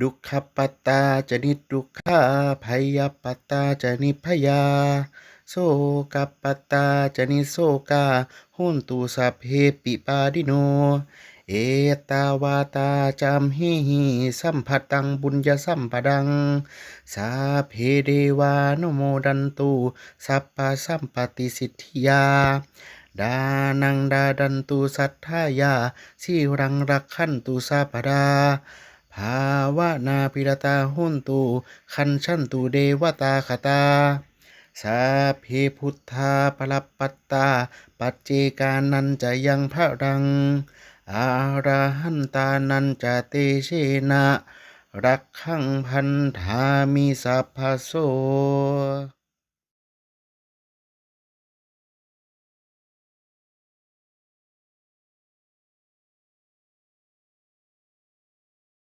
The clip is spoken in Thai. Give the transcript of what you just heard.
ดุขปตตาจะนิดุขาพยาปตตาจะนิพยา โสกปตตาจะนิโสกาหุนตุสัพเพปิปาดิโน เอตาวาตาจามหิหิสัมผัตังบุญญาสัมปดัง สาเพเดวานุโมดันตุสัพพะสัมปติสิทธิยาดานังดาดันตุสัทธายาสีรังรักขันตุสัพพดา ภาวนาพิรตาหุนตุคันชันตุเดวตาคตาสาเพพุทธาปรปัตตา ปัจเจกานันจะยังพระรัง อาราหันตานันจะเตเชนะ รักขังพันธามิสัพพโส